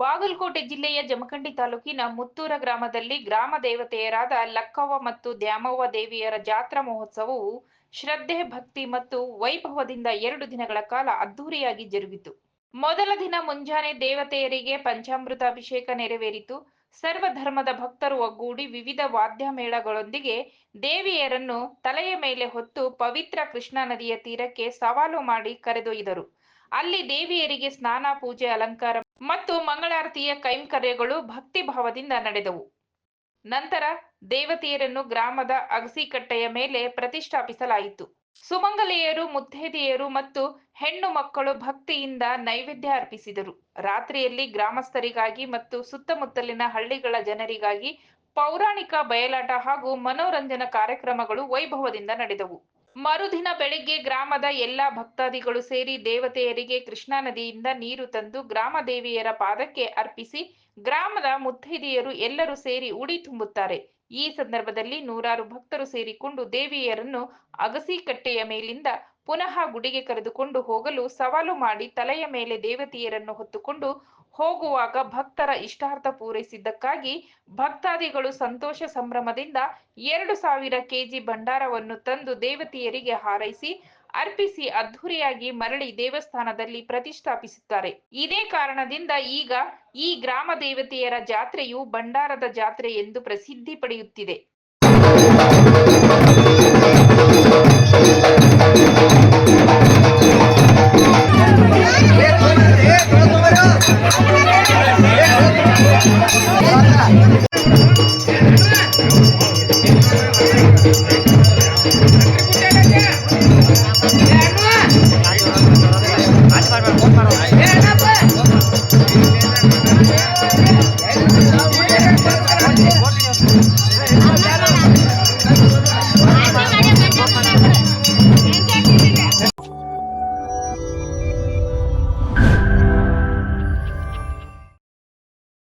ಬಾಗಲಕೋಟೆ ಜಿಲ್ಲೆಯ ಜಮಖಂಡಿ ತಾಲೂಕಿನ ಮುತ್ತೂರ ಗ್ರಾಮದಲ್ಲಿ ಗ್ರಾಮ ದೇವತೆಯರಾದ ಲಕ್ಕವ್ವ ಮತ್ತು ದ್ಯಾಮವ್ವ ದೇವಿಯರ ಜಾತ್ರಾ ಮಹೋತ್ಸವವು ಶ್ರದ್ಧೆ, ಭಕ್ತಿ ಮತ್ತು ವೈಭವದಿಂದ ಎರಡು ದಿನಗಳ ಕಾಲ ಅದ್ದೂರಿಯಾಗಿ ಜರುಗಿತು. ಮೊದಲ ದಿನ ಮುಂಜಾನೆ ದೇವತೆಯರಿಗೆ ಪಂಚಾಮೃತ ಅಭಿಷೇಕ ನೆರವೇರಿತು. ಸರ್ವ ಧರ್ಮದ ಭಕ್ತರು ಒಗ್ಗೂಡಿ ವಿವಿಧ ವಾದ್ಯ ಮೇಳಗಳೊಂದಿಗೆ ದೇವಿಯರನ್ನು ತಲೆಯ ಮೇಲೆ ಹೊತ್ತು ಪವಿತ್ರ ಕೃಷ್ಣಾ ನದಿಯ ತೀರಕ್ಕೆ ಸವಾಲು ಮಾಡಿ ಕರೆದೊಯ್ದರು. ಅಲ್ಲಿ ದೇವಿಯರಿಗೆ ಸ್ನಾನ, ಪೂಜೆ, ಅಲಂಕಾರ ಮತ್ತು ಮಂಗಳಾರತಿಯ ಕೈಂಕರ್ಯಗಳು ಭಕ್ತಿ ಭಾವದಿಂದ ನಡೆದವು. ನಂತರ ದೇವತೆಯರನ್ನು ಗ್ರಾಮದ ಅಗಸಿಕಟ್ಟೆಯ ಮೇಲೆ ಪ್ರತಿಷ್ಠಾಪಿಸಲಾಯಿತು. ಸುಮಂಗಲೆಯರು, ಮುತ್ತೈದೆಯರು ಮತ್ತು ಹೆಣ್ಣು ಮಕ್ಕಳು ಭಕ್ತಿಯಿಂದ ನೈವೇದ್ಯ ಅರ್ಪಿಸಿದರು. ರಾತ್ರಿಯಲ್ಲಿ ಗ್ರಾಮಸ್ಥರಿಗಾಗಿ ಮತ್ತು ಸುತ್ತಮುತ್ತಲಿನ ಹಳ್ಳಿಗಳ ಜನರಿಗಾಗಿ ಪೌರಾಣಿಕ ಬಯಲಾಟ ಹಾಗೂ ಮನೋರಂಜನಾ ಕಾರ್ಯಕ್ರಮಗಳು ವೈಭವದಿಂದ ನಡೆದವು. ಮರುದಿನ ಬೆಳಗ್ಗೆ ಗ್ರಾಮದ ಎಲ್ಲ ಭಕ್ತಾದಿಗಳು ಸೇರಿ ದೇವತೆಯರಿಗೆ ಕೃಷ್ಣಾ ನದಿಯಿಂದ ನೀರು ತಂದು ಗ್ರಾಮ ದೇವಿಯರ ಪಾದಕ್ಕೆ ಅರ್ಪಿಸಿ ಗ್ರಾಮದ ಮುತ್ತೈದೆಯರು ಎಲ್ಲರೂ ಸೇರಿ ಉಡಿ ತುಂಬುತ್ತಾರೆ. ಈ ಸಂದರ್ಭದಲ್ಲಿ ನೂರಾರು ಭಕ್ತರು ಸೇರಿಕೊಂಡು ದೇವಿಯರನ್ನು ಅಗಸಿ ಕಟ್ಟೆಯ ಮೇಲಿಂದ ಪುನಃ ಗುಡಿಗೆ ಕರೆದುಕೊಂಡು ಹೋಗಲು ಸವಾಲು ಮಾಡಿ ತಲೆಯ ಮೇಲೆ ದೇವತೆಯರನ್ನು ಹೊತ್ತುಕೊಂಡು ಹೋಗುವಾಗ ಭಕ್ತರ ಇಷ್ಟಾರ್ಥ ಪೂರೈಸಿದ್ದಕ್ಕಾಗಿ ಭಕ್ತಾದಿಗಳು ಸಂತೋಷ ಸಂಭ್ರಮದಿಂದ ಎರಡು ಸಾವಿರ ಕೆಜಿ ಭಂಡಾರವನ್ನು ತಂದು ದೇವತೆಯರಿಗೆ ಹಾರೈಸಿ ಅರ್ಪಿಸಿ ಅದ್ಧೂರಿಯಾಗಿ ಮರಳಿ ದೇವಸ್ಥಾನದಲ್ಲಿ ಪ್ರತಿಷ್ಠಾಪಿಸುತ್ತಾರೆ. ಇದೇ ಕಾರಣದಿಂದ ಈಗ ಈ ಗ್ರಾಮ ದೇವತೆಯರ ಜಾತ್ರೆಯು ಭಂಡಾರದ ಜಾತ್ರೆ ಎಂದು ಪ್ರಸಿದ್ಧಿ ಪಡೆಯುತ್ತಿದೆ.